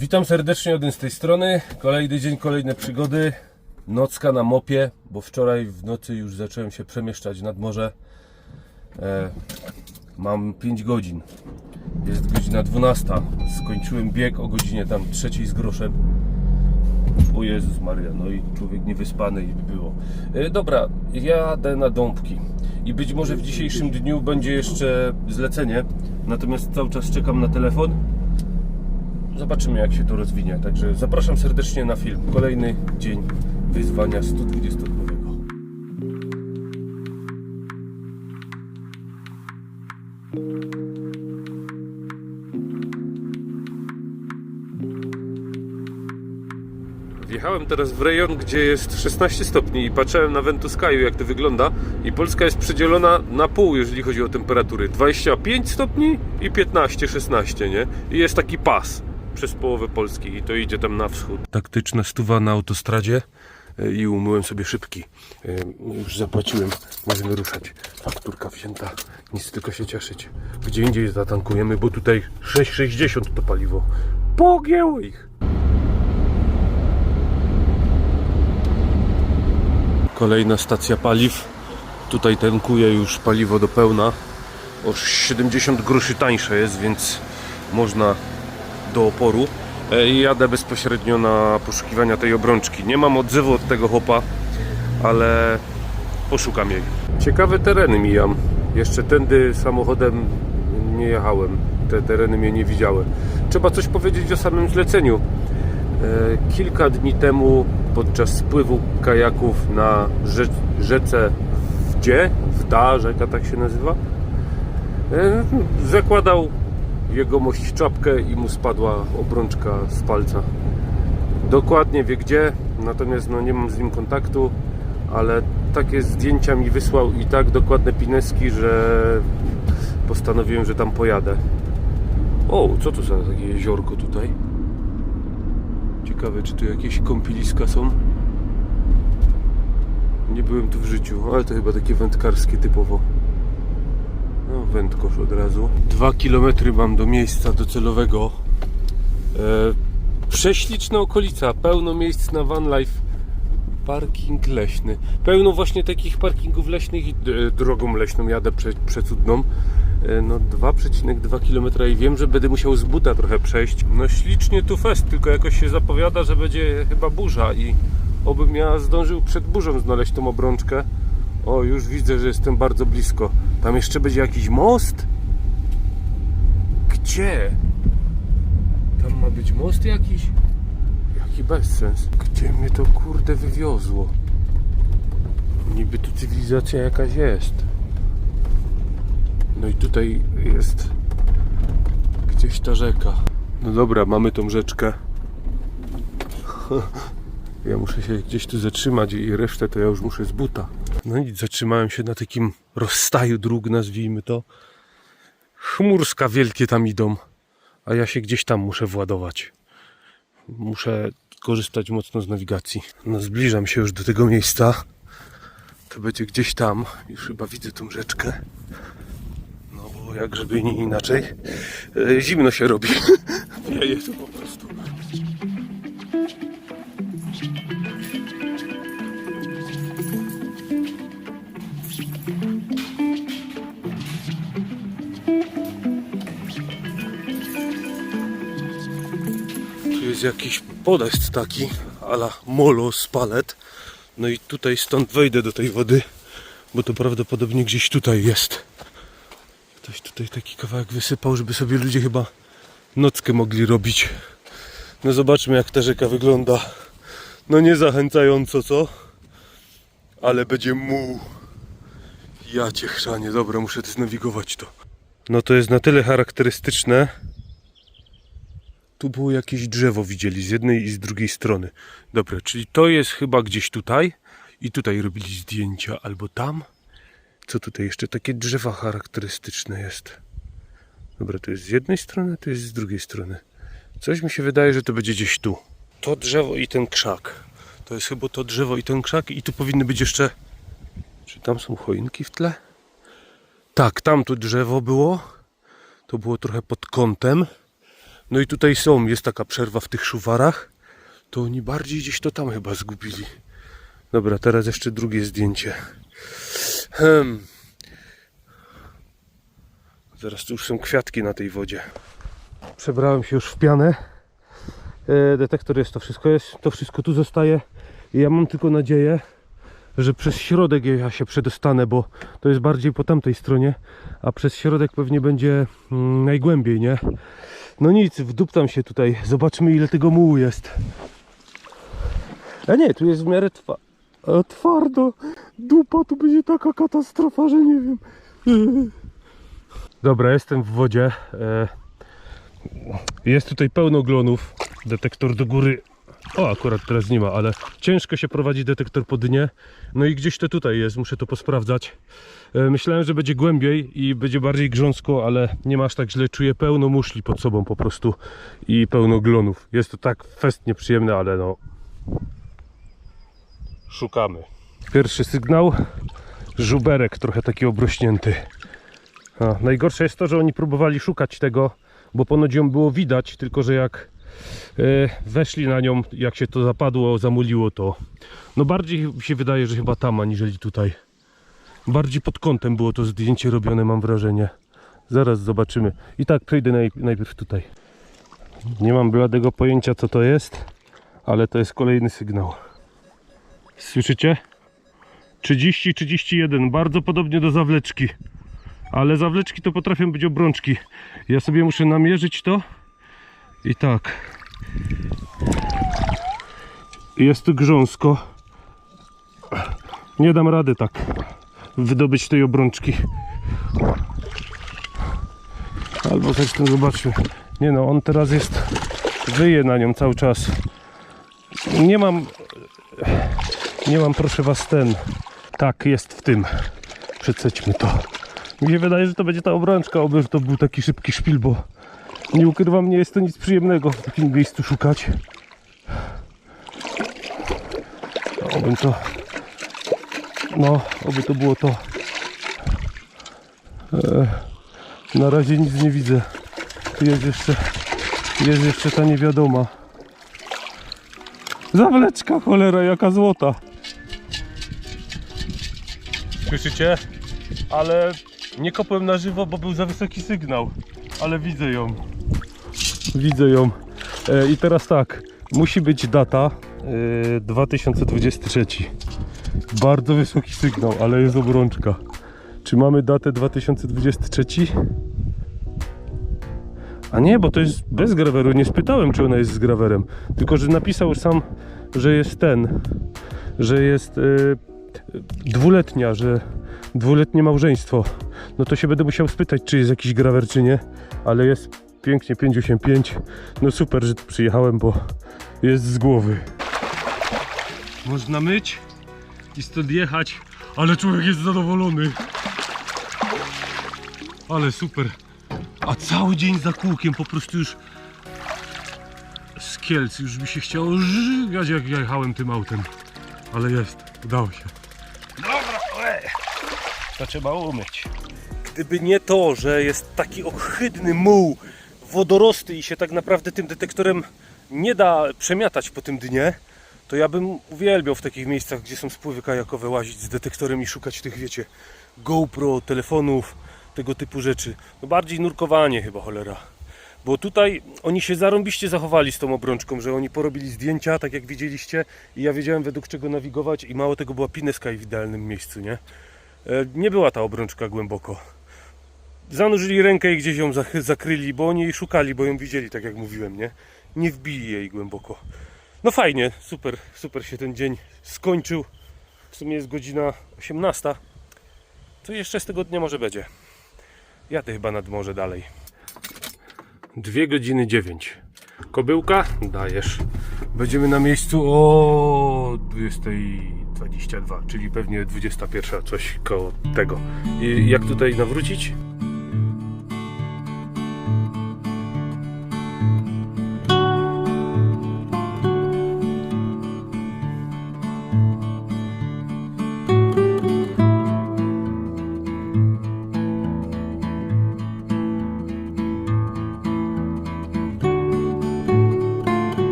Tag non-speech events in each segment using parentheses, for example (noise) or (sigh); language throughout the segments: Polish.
Witam serdecznie Odyn z tej strony. Kolejny dzień, kolejne przygody. Nocka na mopie, bo wczoraj w nocy już zacząłem się przemieszczać nad morze. E, mam 5 godzin. Jest godzina 12. Skończyłem bieg o godzinie tam trzeciej z groszem. O Jezus Maria, no i człowiek niewyspany i by było. E, dobra, jadę na dąbki. I być może w dzisiejszym dniu będzie jeszcze zlecenie. Natomiast cały czas czekam na telefon. Zobaczymy jak się to rozwinie. Także zapraszam serdecznie na film. Kolejny dzień wyzwania 120-dniowego. Wjechałem teraz w rejon, gdzie jest 16 stopni i patrzyłem na Ventuskaju, jak to wygląda. I Polska jest przedzielona na pół, jeżeli chodzi o temperatury. 25 stopni i 15-16, nie? I jest taki pas przez połowę Polski i to idzie tam na wschód. Taktyczna stuwa na autostradzie e, i umyłem sobie szybki. E, Już zapłaciłem, możemy ruszać. Fakturka wzięta, nic tylko się cieszyć. Gdzie indziej zatankujemy, bo tutaj 6,60 to paliwo. Pogięło ich. Kolejna stacja paliw. Tutaj tankuje już paliwo do pełna. O 70 groszy tańsze jest, więc można do oporu. E, I jadę bezpośrednio na poszukiwania tej obrączki. Nie mam odzewu od tego hopa, ale poszukam jej. Ciekawe tereny mijam. Jeszcze tędy samochodem nie jechałem. Te tereny mnie nie widziały. Trzeba coś powiedzieć o samym zleceniu. E, Kilka dni temu podczas spływu kajaków na rze rzece Wdzie, Wda, rzeka tak się nazywa, e, zakładał jegomość czapkę i mu spadła obrączka z palca. Dokładnie wie gdzie, natomiast no, nie mam z nim kontaktu, ale takie zdjęcia mi wysłał i tak dokładne pineski, że postanowiłem, że tam pojadę. O, co to za takie jeziorko tutaj? Ciekawe, czy tu jakieś kąpieliska są? Nie byłem tu w życiu, ale to chyba takie wędkarskie typowo. Wędkosz od razu. Dwa kilometry mam do miejsca docelowego. E, prześliczna okolica, pełno miejsc na van life. Parking leśny. Pełno właśnie takich parkingów leśnych i e, drogą leśną jadę prze, przecudną. E, No 2,2 km i wiem, że będę musiał z buta trochę przejść. No ślicznie tu fest, tylko jakoś się zapowiada, że będzie chyba burza i obym ja zdążył przed burzą znaleźć tą obrączkę. O, już widzę, że jestem bardzo blisko. Tam jeszcze będzie jakiś most? Gdzie? Tam ma być most jakiś? Jaki bezsens. Gdzie mnie to kurde wywiozło? Niby tu cywilizacja jakaś jest. No i tutaj jest gdzieś ta rzeka. No dobra, mamy tą rzeczkę. (laughs) Ja muszę się gdzieś tu zatrzymać i resztę to ja już muszę z buta. No i zatrzymałem się na takim rozstaju dróg, nazwijmy to. Chmurska wielkie tam idą, a ja się gdzieś tam muszę władować. Muszę korzystać mocno z nawigacji. No zbliżam się już do tego miejsca. To będzie gdzieś tam. Już chyba widzę tą rzeczkę. No bo jak żeby nie inaczej. E, Zimno się robi. (laughs) Wieje tu po prostu. Jest jakiś podest taki, ala molo z palet. No i tutaj stąd wejdę do tej wody, bo to prawdopodobnie gdzieś tutaj jest. Ktoś tutaj taki kawałek wysypał, żeby sobie ludzie chyba nockę mogli robić. No zobaczmy jak ta rzeka wygląda. No nie zachęcająco, co? Ale będzie mu. Ja cię chrzanie, dobra, muszę znawigować to. No to jest na tyle charakterystyczne, tu było jakieś drzewo widzieli z jednej i z drugiej strony. Dobra, czyli to jest chyba gdzieś tutaj i tutaj robili zdjęcia, albo tam. Co tutaj jeszcze? Takie drzewa charakterystyczne jest. Dobra, to jest z jednej strony, to jest z drugiej strony. Coś mi się wydaje, że to będzie gdzieś tu. To drzewo i ten krzak. To jest chyba to drzewo i ten krzak i tu powinny być jeszcze... Czy tam są choinki w tle? Tak, tam tu drzewo było. To było trochę pod kątem No i tutaj są, jest taka przerwa w tych szuwarach. To oni bardziej gdzieś to tam chyba zgubili. Dobra, teraz jeszcze drugie zdjęcie. Hmm. Zaraz tu już są kwiatki na tej wodzie. Przebrałem się już w pianę. E, detektor jest, to wszystko jest. To wszystko tu zostaje. I ja mam tylko nadzieję, że przez środek ja się przedostanę, bo to jest bardziej po tamtej stronie, a przez środek pewnie będzie mm, najgłębiej, nie? No nic, wduptam się tutaj. Zobaczmy ile tego mułu jest. A nie, tu jest w miarę twa a twardo. Dupa, tu będzie taka katastrofa, że nie wiem. Dobra, jestem w wodzie. E, Jest tutaj pełno glonów. Detektor do góry. O, akurat teraz nie ma, ale ciężko się prowadzi detektor po dnie. No i gdzieś to tutaj jest, muszę to posprawdzać. E, Myślałem, że będzie głębiej i będzie bardziej grząsko, ale nie ma aż tak źle. Czuję pełno muszli pod sobą po prostu i pełno glonów. Jest to tak fest nieprzyjemne, ale no szukamy. Pierwszy sygnał, żuberek trochę taki obrośnięty. A, najgorsze jest to, że oni próbowali szukać tego, bo ponoć ją było widać, tylko że jak weszli na nią, jak się to zapadło, zamuliło to. No bardziej się wydaje, że chyba tam, aniżeli tutaj. Bardziej pod kątem było to zdjęcie robione, mam wrażenie. Zaraz zobaczymy. I tak przejdę naj, najpierw tutaj. Nie mam bladego pojęcia, co to jest, ale to jest kolejny sygnał. Słyszycie? 30, 31, bardzo podobnie do zawleczki. Ale zawleczki to potrafią być obrączki. Ja sobie muszę namierzyć to. I tak. Jest grząsko. Nie dam rady tak wydobyć tej obrączki. Albo też ten zobaczmy. Nie no, on teraz jest. Wyje na nią cały czas. Nie mam nie mam, proszę was, ten. Tak, jest w tym. Przecećmy to. Mi się wydaje, że to będzie ta obrączka, oby to był taki szybki szpil, bo nie ukrywam, nie jest to nic przyjemnego w takim miejscu szukać. Oby to... No, oby to było to. E, na razie nic nie widzę. Tu jest jeszcze... Jest jeszcze ta niewiadoma. Zawleczka, cholera, jaka złota. Słyszycie? Ale nie kopłem na żywo, bo był za wysoki sygnał. Ale widzę ją. Widzę ją. E, I teraz tak. Musi być data e, 2023. Bardzo wysoki sygnał, ale jest obrączka. Czy mamy datę 2023? A nie, bo to jest bez graweru. Nie spytałem, czy ona jest z grawerem. Tylko, że napisał sam, że jest ten, że jest y, dwuletnia, że dwuletnie małżeństwo. No to się będę musiał spytać, czy jest jakiś grawer, czy nie. Ale jest pięknie 585. No super, że tu przyjechałem, bo jest z głowy. Można myć i stąd jechać, ale człowiek jest zadowolony. Ale super. A cały dzień za kółkiem po prostu już z Kielc już mi się chciało żygać jak ja jechałem tym autem. Ale jest, udało się. Dobra, ue, to trzeba umyć. Gdyby nie to, że jest taki ohydny muł, wodorosty i się tak naprawdę tym detektorem nie da przemiatać po tym dnie, to ja bym uwielbiał w takich miejscach, gdzie są spływy kajakowe łazić z detektorem i szukać tych, wiecie, GoPro, telefonów, tego typu rzeczy. No bardziej nurkowanie chyba, cholera. Bo tutaj oni się zarąbiście zachowali z tą obrączką, że oni porobili zdjęcia, tak jak widzieliście, i ja wiedziałem według czego nawigować i mało tego była pineska w idealnym miejscu, nie? E, Nie była ta obrączka głęboko. Zanurzyli rękę i gdzieś ją zakryli, bo oni jej szukali, bo ją widzieli, tak jak mówiłem, nie? Nie wbili jej głęboko. No fajnie, super, super się ten dzień skończył. W sumie jest godzina 18. Co jeszcze z tego dnia może będzie? Jadę chyba nad morze dalej. Dwie godziny dziewięć. Kobyłka? Dajesz. Będziemy na miejscu o 20.22, czyli pewnie 21, coś koło tego. I jak tutaj nawrócić?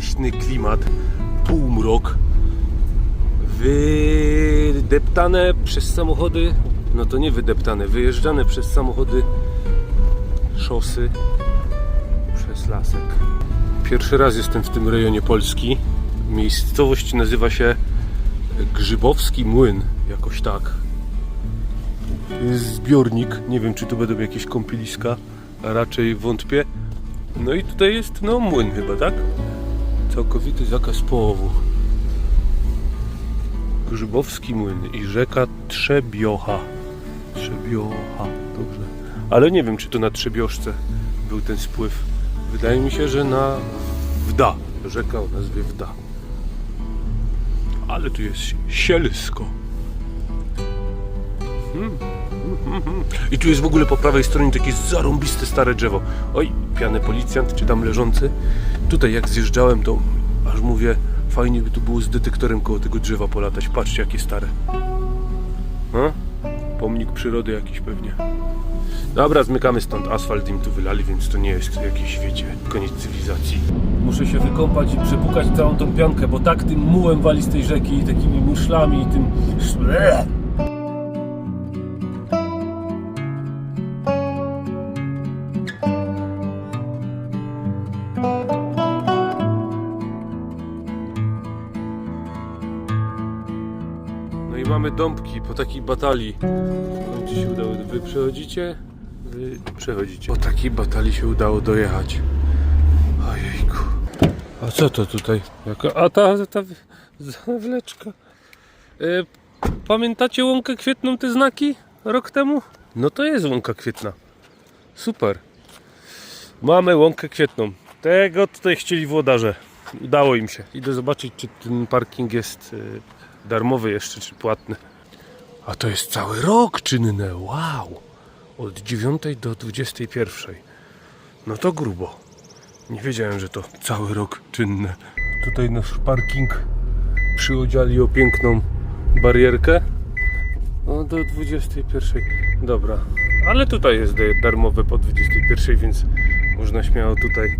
Leśny klimat, półmrok, wydeptane przez samochody, no to nie wydeptane, wyjeżdżane przez samochody szosy przez lasek. Pierwszy raz jestem w tym rejonie Polski. Miejscowość nazywa się Grzybowski Młyn, jakoś tak. Jest zbiornik, nie wiem czy tu będą jakieś kąpieliska, a raczej wątpię. No i tutaj jest, no młyn chyba, tak? Całkowity zakaz połowu. Grzybowski Młyn i rzeka Trzebiocha. Trzebiocha, dobrze. Ale nie wiem, czy to na Trzebioszce był ten spływ. Wydaje mi się, że na Wda. Rzeka o nazwie Wda. Ale tu jest sielsko. Hmm. (laughs) I tu jest w ogóle po prawej stronie takie zarąbiste stare drzewo. Oj, piany policjant, czy tam leżący. Tutaj jak zjeżdżałem, to aż mówię, fajnie by tu było z detektorem koło tego drzewa polatać. Patrzcie, jakie stare. No? Pomnik przyrody jakiś pewnie. Dobra, zmykamy stąd. Asfalt im tu wylali, więc to nie jest jakiś, wiecie, koniec cywilizacji. Muszę się wykąpać i przepukać całą tą piankę, bo tak tym mułem wali z tej rzeki i takimi muszlami i tym... dąbki po takiej batalii. Czy się udało? Wy przechodzicie? Wy przechodzicie. Po takiej batalii się udało dojechać. Ojejku. A co to tutaj? Jaka, a ta, ta zawleczka. E, pamiętacie łąkę kwietną, te znaki rok temu? No to jest łąka kwietna. Super. Mamy łąkę kwietną. Tego tutaj chcieli włodarze. Udało im się. Idę zobaczyć, czy ten parking jest e, darmowy jeszcze, czy płatny. A to jest cały rok czynne. Wow. Od 9 do 21. No to grubo. Nie wiedziałem, że to cały rok czynne. Tutaj nasz parking przyodziali o piękną barierkę. No do 21. Dobra. Ale tutaj jest darmowe po 21, więc można śmiało tutaj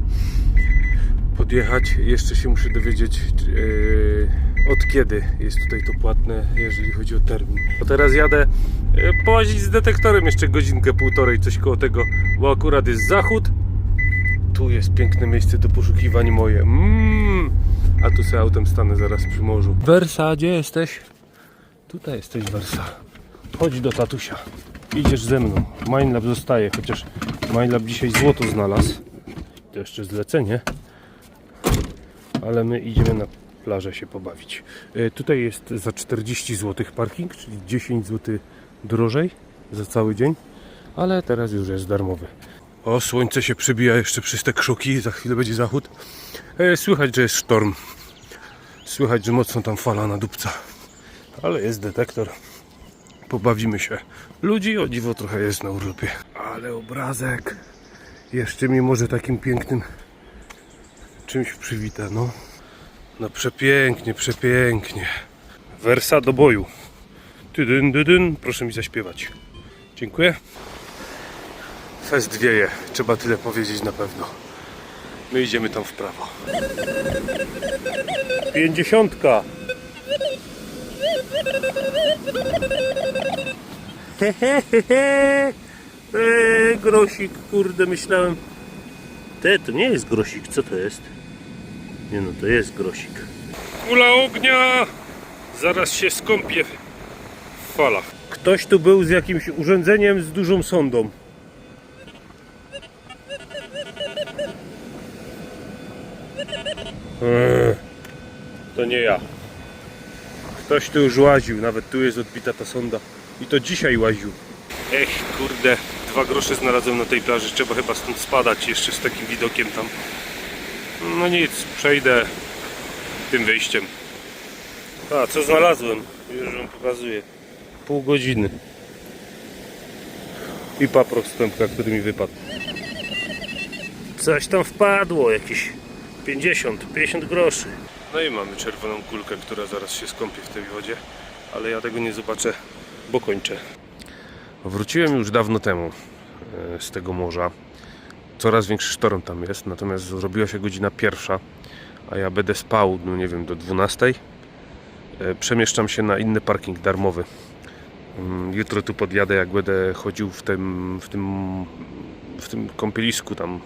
podjechać. Jeszcze się muszę dowiedzieć yy, od kiedy jest tutaj to płatne, jeżeli chodzi o termin. Bo teraz jadę yy, połazić z detektorem jeszcze godzinkę, półtorej, coś koło tego, bo akurat jest zachód. Tu jest piękne miejsce do poszukiwań moje. Mm. A tu sobie autem stanę zaraz przy morzu. Wersa, gdzie jesteś? Tutaj jesteś, Wersa. Chodź do tatusia. Idziesz ze mną. Mindlab zostaje, chociaż Mindlab dzisiaj złoto znalazł. To jeszcze zlecenie. Ale my idziemy na plażę się pobawić. E, Tutaj jest za 40 zł parking, czyli 10 zł drożej za cały dzień. Ale teraz już jest darmowy. O, słońce się przybija jeszcze przez te krzuki, za chwilę będzie zachód. E, Słychać, że jest sztorm. Słychać, że mocno tam fala na dupca. Ale jest detektor. Pobawimy się. Ludzi o dziwo trochę jest na urlopie. Ale obrazek. Jeszcze mi może takim pięknym czymś przywita, no. No przepięknie, przepięknie. Wersa do boju. Tydyn, dydyn. Proszę mi zaśpiewać. Dziękuję. Fest wieje. Trzeba tyle powiedzieć na pewno. My idziemy tam w prawo. Pięćdziesiątka. Hehehehe. Eee, grosik, kurde, myślałem. Te, to nie jest grosik, co to jest? Nie no, to jest grosik. Kula ognia! Zaraz się skąpię w falach. Ktoś tu był z jakimś urządzeniem z dużą sondą. Eee, to nie ja. Ktoś tu już łaził, nawet tu jest odbita ta sonda. I to dzisiaj łaził. Ech, kurde, dwa grosze znalazłem na tej plaży. Trzeba chyba stąd spadać jeszcze z takim widokiem tam. No nic, przejdę tym wyjściem. A, co znalazłem? Już wam pokazuję. Pół godziny. I paprok z pępka, który mi wypadł. Coś tam wpadło, jakieś 50, 50 groszy. No i mamy czerwoną kulkę, która zaraz się skąpie w tej wodzie, ale ja tego nie zobaczę, bo kończę. Wróciłem już dawno temu e, z tego morza. Coraz większy sztorm tam jest, natomiast zrobiła się godzina pierwsza, a ja będę spał, no nie wiem, do 12. E, Przemieszczam się na inny parking darmowy. Mm, Jutro tu podjadę, jak będę chodził w tym, w tym, w tym kąpielisku tam.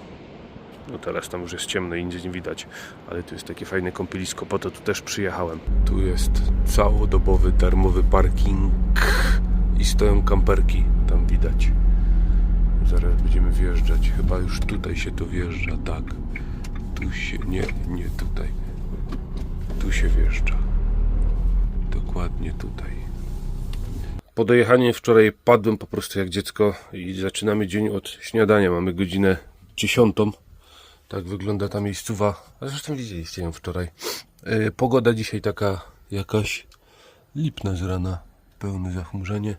No teraz tam już jest ciemno i nic nie widać, ale tu jest takie fajne kąpielisko, po to tu też przyjechałem. Tu jest całodobowy darmowy parking i stoją kamperki, tam widać. Zaraz będziemy wjeżdżać, chyba już tutaj się to wjeżdża, tak. Tu się, nie, nie tutaj. Tu się wjeżdża. Dokładnie tutaj. Po dojechaniu wczoraj padłem po prostu jak dziecko i zaczynamy dzień od śniadania. Mamy godzinę dziesiątą. Tak wygląda ta miejscowa. A zresztą widzieliście ją wczoraj. E, Pogoda dzisiaj taka jakaś lipna z rana. Pełne zachmurzenie.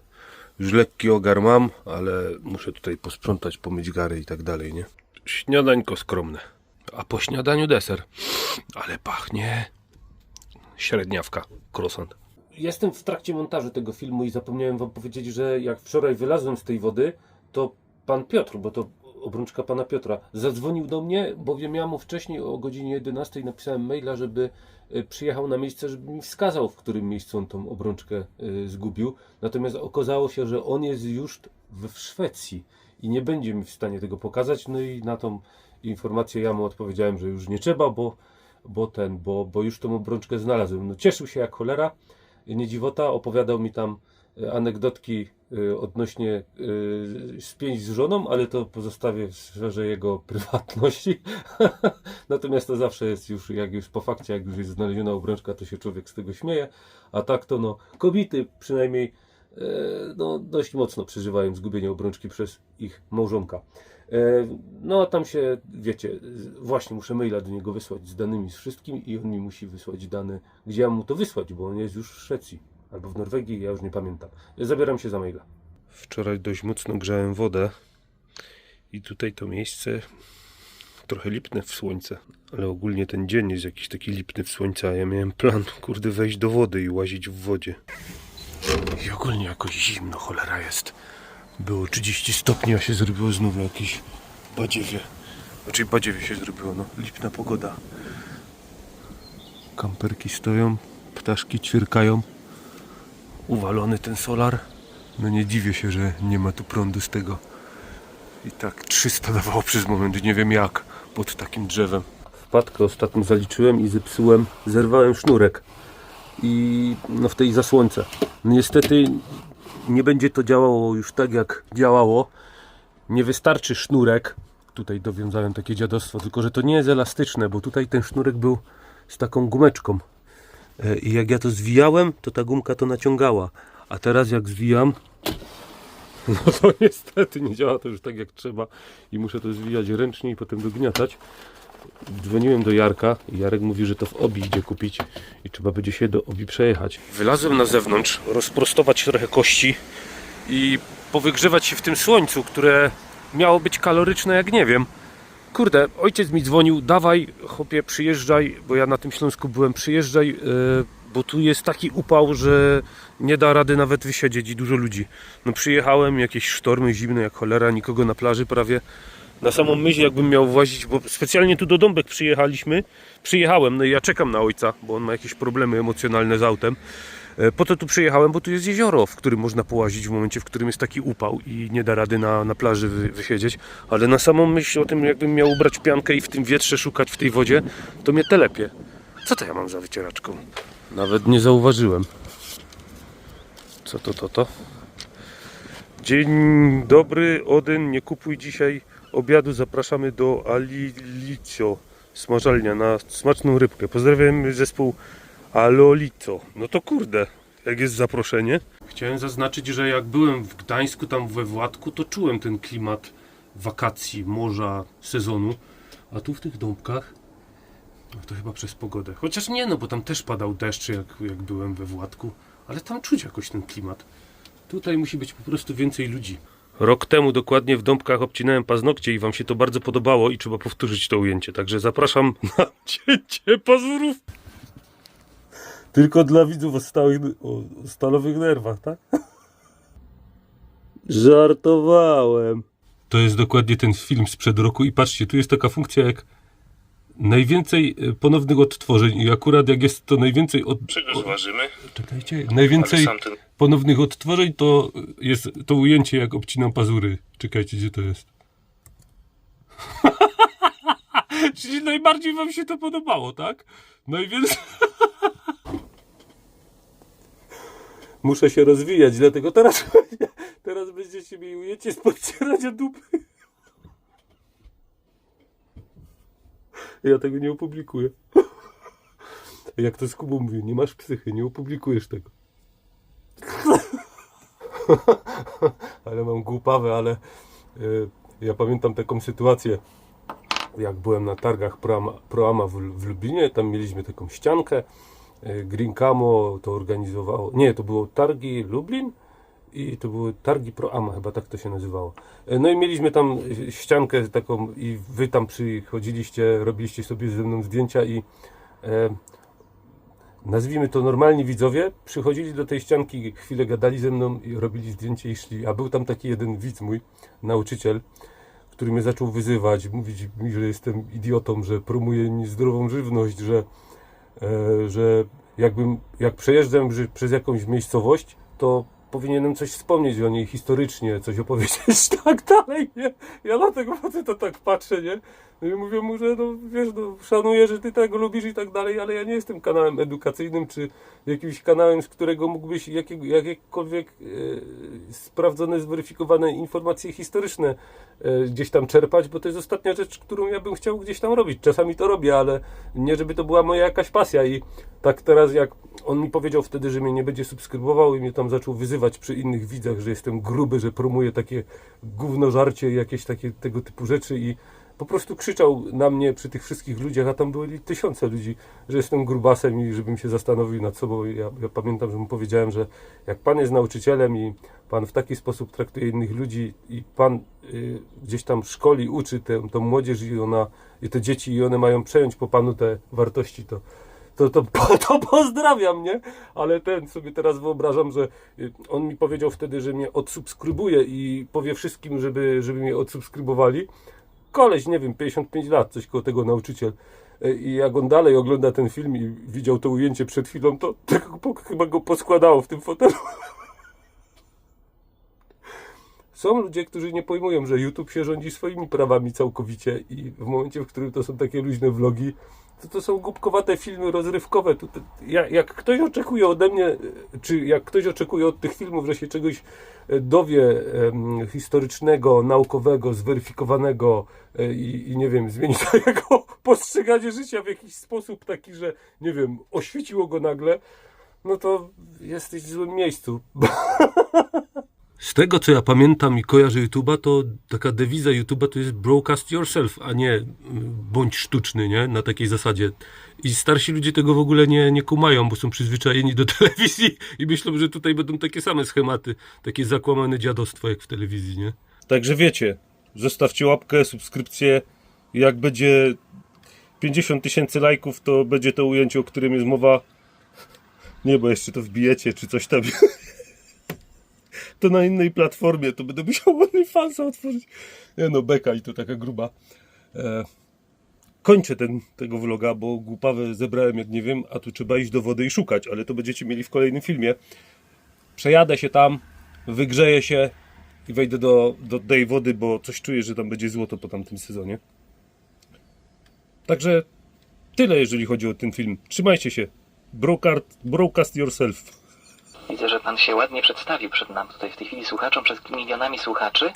Już lekki ogar mam, ale muszę tutaj posprzątać, pomyć gary i tak dalej, nie? Śniadańko skromne. A po śniadaniu deser. Ale pachnie. Średniawka, croissant. Jestem w trakcie montażu tego filmu i zapomniałem wam powiedzieć, że jak wczoraj wylazłem z tej wody, to pan Piotr, bo to obrączka pana Piotra, zadzwonił do mnie, bowiem ja mu wcześniej o godzinie 11 napisałem maila, żeby y, przyjechał na miejsce, żeby mi wskazał, w którym miejscu on tą obrączkę y, zgubił. Natomiast okazało się, że on jest już w Szwecji i nie będzie mi w stanie tego pokazać. No i na tą informację ja mu odpowiedziałem, że już nie trzeba, bo, bo ten, bo, bo już tą obrączkę znalazłem. No cieszył się jak cholera, nie dziwota, opowiadał mi tam e, anegdotki e, odnośnie e, spięć z żoną, ale to pozostawię w sferze jego prywatności. (laughs) Natomiast to zawsze jest już, jak już po fakcie, jak już jest znaleziona obrączka, to się człowiek z tego śmieje. A tak to no, kobiety przynajmniej e, no, dość mocno przeżywają zgubienie obrączki przez ich małżonka. No a tam się, wiecie, właśnie muszę maila do niego wysłać z danymi z wszystkim i on mi musi wysłać dane, gdzie ja mu to wysłać, bo on jest już w Szwecji albo w Norwegii, ja już nie pamiętam. Zabieram się za maila. Wczoraj dość mocno grzałem wodę i tutaj to miejsce trochę lipne w słońce, ale ogólnie ten dzień jest jakiś taki lipny w słońce, a ja miałem plan, kurde, wejść do wody i łazić w wodzie. I ogólnie jakoś zimno, cholera jest. Było 30 stopni, a się zrobiło znowu jakieś badziewie. Znaczy badziewie się zrobiło, no. Lipna pogoda. Kamperki stoją, ptaszki ćwierkają. Uwalony ten solar. No nie dziwię się, że nie ma tu prądu z tego. I tak 300 dawało przez moment, nie wiem jak, pod takim drzewem. Wpadkę ostatnio zaliczyłem i zepsułem, zerwałem sznurek. I no w tej zasłonce. Niestety nie będzie to działało już tak jak działało. Nie wystarczy sznurek. Tutaj dowiązałem takie dziadostwo, tylko że to nie jest elastyczne, bo tutaj ten sznurek był z taką gumeczką. E, I jak ja to zwijałem, to ta gumka to naciągała. A teraz jak zwijam, (laughs) no to niestety nie działa to już tak jak trzeba i muszę to zwijać ręcznie i potem dogniatać. Dzwoniłem do Jarka i Jarek mówi, że to w Obi idzie kupić i trzeba będzie się do Obi przejechać. Wylazłem na zewnątrz, rozprostować trochę kości i powygrzewać się w tym słońcu, które miało być kaloryczne jak nie wiem. Kurde, ojciec mi dzwonił, dawaj chłopie przyjeżdżaj, bo ja na tym Śląsku byłem, przyjeżdżaj, yy, bo tu jest taki upał, że nie da rady nawet wysiedzieć i dużo ludzi. No przyjechałem, jakieś sztormy zimne jak cholera, nikogo na plaży prawie. Na samą myśl jakbym miał włazić, bo specjalnie tu do Dąbek przyjechaliśmy. Przyjechałem, no i ja czekam na ojca, bo on ma jakieś problemy emocjonalne z autem. E, Po to tu przyjechałem, bo tu jest jezioro, w którym można połazić w momencie, w którym jest taki upał i nie da rady na, na plaży wy, wysiedzieć. Ale na samą myśl o tym, jakbym miał ubrać piankę i w tym wietrze szukać w tej wodzie, to mnie telepie. Co to ja mam za wycieraczką? Nawet nie zauważyłem. Co to, to, to? Dzień dobry, Odyn, nie kupuj dzisiaj obiadu, zapraszamy do Alilicio, smażalnia, na smaczną rybkę. Pozdrawiam zespół Alolico. No to kurde, jak jest zaproszenie. Chciałem zaznaczyć, że jak byłem w Gdańsku, tam we Władku, to czułem ten klimat wakacji, morza, sezonu. A tu w tych dąbkach, no to chyba przez pogodę. Chociaż nie, no bo tam też padał deszcz, jak, jak byłem we Władku. Ale tam czuć jakoś ten klimat. Tutaj musi być po prostu więcej ludzi. Rok temu dokładnie w Dąbkach obcinałem paznokcie i Wam się to bardzo podobało i trzeba powtórzyć to ujęcie. Także zapraszam (laughs) na cięcie pazurów. Tylko dla widzów o, stałych, o stalowych nerwach, tak? (laughs) Żartowałem. To jest dokładnie ten film sprzed roku i patrzcie, tu jest taka funkcja jak najwięcej e, ponownych odtworzeń i akurat jak jest to najwięcej od... Czego zważymy? Czekajcie, najwięcej ten- ponownych odtworzeń to jest to ujęcie jak obcinam pazury. Czekajcie, gdzie to jest. (laughs) Czyli najbardziej wam się to podobało, tak? Najwięcej... (laughs) Muszę się rozwijać, dlatego (laughs) teraz, teraz będziecie mieli ujęcie z podcierania dupy. Ja tego nie opublikuję. Jak to z Kubą mówił, nie masz psychy, nie opublikujesz tego. (laughs) ale mam głupawę, ale y, ja pamiętam taką sytuację, jak byłem na targach Proama, Proama w Lublinie, tam mieliśmy taką ściankę, y, Green Camo to organizowało, nie, to było targi Lublin i to były targi Proama, chyba tak to się nazywało. Y, No i mieliśmy tam y, ściankę taką i wy tam przychodziliście, robiliście sobie ze mną zdjęcia i e, nazwijmy to normalni widzowie, przychodzili do tej ścianki, chwilę gadali ze mną i robili zdjęcie i szli. A był tam taki jeden widz mój, nauczyciel, który mnie zaczął wyzywać, mówić mi, że jestem idiotą, że promuję niezdrową żywność, że, e, że jakbym, jak przejeżdżam przez jakąś miejscowość, to powinienem coś wspomnieć o niej historycznie, coś opowiedzieć, (laughs) tak dalej, nie? Ja na tego faceta tak patrzę, nie? No i mówię mu, że no wiesz, no, szanuję, że ty tego lubisz i tak dalej, ale ja nie jestem kanałem edukacyjnym, czy jakimś kanałem, z którego mógłbyś jakiego, jakiekolwiek e, sprawdzone, zweryfikowane informacje historyczne e, gdzieś tam czerpać, bo to jest ostatnia rzecz, którą ja bym chciał gdzieś tam robić. Czasami to robię, ale nie żeby to była moja jakaś pasja i tak teraz jak on mi powiedział wtedy, że mnie nie będzie subskrybował i mnie tam zaczął wyzywać przy innych widzach, że jestem gruby, że promuję takie gównożarcie i jakieś takie tego typu rzeczy i po prostu krzyczał na mnie przy tych wszystkich ludziach, a tam były tysiące ludzi, że jestem grubasem i żebym się zastanowił nad sobą. Ja, ja pamiętam, że mu powiedziałem, że jak pan jest nauczycielem i pan w taki sposób traktuje innych ludzi i pan y, gdzieś tam szkoli, uczy tę, tą młodzież i ona, i te dzieci i one mają przejąć po panu te wartości, to to, to, (laughs) to pozdrawiam, nie? Ale ten sobie teraz wyobrażam, że y, on mi powiedział wtedy, że mnie odsubskrybuje i powie wszystkim, żeby, żeby mnie odsubskrybowali. Koleś, nie wiem, 55 lat, coś koło tego nauczyciel. Y, I jak on dalej ogląda ten film i widział to ujęcie przed chwilą, to po- chyba go poskładało w tym fotelu. (laughs) Są ludzie, którzy nie pojmują, że YouTube się rządzi swoimi prawami całkowicie i w momencie, w którym to są takie luźne vlogi, to to są głupkowate filmy rozrywkowe. Tutaj, ja, jak ktoś oczekuje ode mnie, czy jak ktoś oczekuje od tych filmów, że się czegoś e, dowie historycznego, naukowego, zweryfikowanego e, i, i nie wiem, zmieni to (laughs) jego postrzeganie życia w jakiś sposób taki, że nie wiem, oświeciło go nagle, no to jesteś w złym miejscu. (laughs) Z tego co ja pamiętam i kojarzę YouTube'a, to taka dewiza YouTube'a to jest broadcast yourself, a nie mm, bądź sztuczny, nie? Na takiej zasadzie. I starsi ludzie tego w ogóle nie, nie kumają, bo są przyzwyczajeni do (laughs) telewizji i myślą, że tutaj będą takie same schematy, takie zakłamane dziadostwo jak w telewizji, nie? Także wiecie, zostawcie łapkę, subskrypcję. Jak będzie 50 tysięcy lajków, to będzie to ujęcie, o którym jest mowa. Nie, bo jeszcze to wbijecie, czy coś tam. (laughs) to na innej platformie, to będę musiał (laughs) OnlyFansa otworzyć. Nie no, beka i to taka gruba. E, kończę ten, tego vloga, bo głupawę zebrałem jak nie wiem, a tu trzeba iść do wody i szukać, ale to będziecie mieli w kolejnym filmie. Przejadę się tam, wygrzeję się i wejdę do, do tej wody, bo coś czuję, że tam będzie złoto po tamtym sezonie. Także tyle, jeżeli chodzi o ten film. Trzymajcie się. Broadcast, broadcast yourself. Widzę, że pan się ładnie przedstawił przed nam tutaj w tej chwili słuchaczom, przed milionami słuchaczy.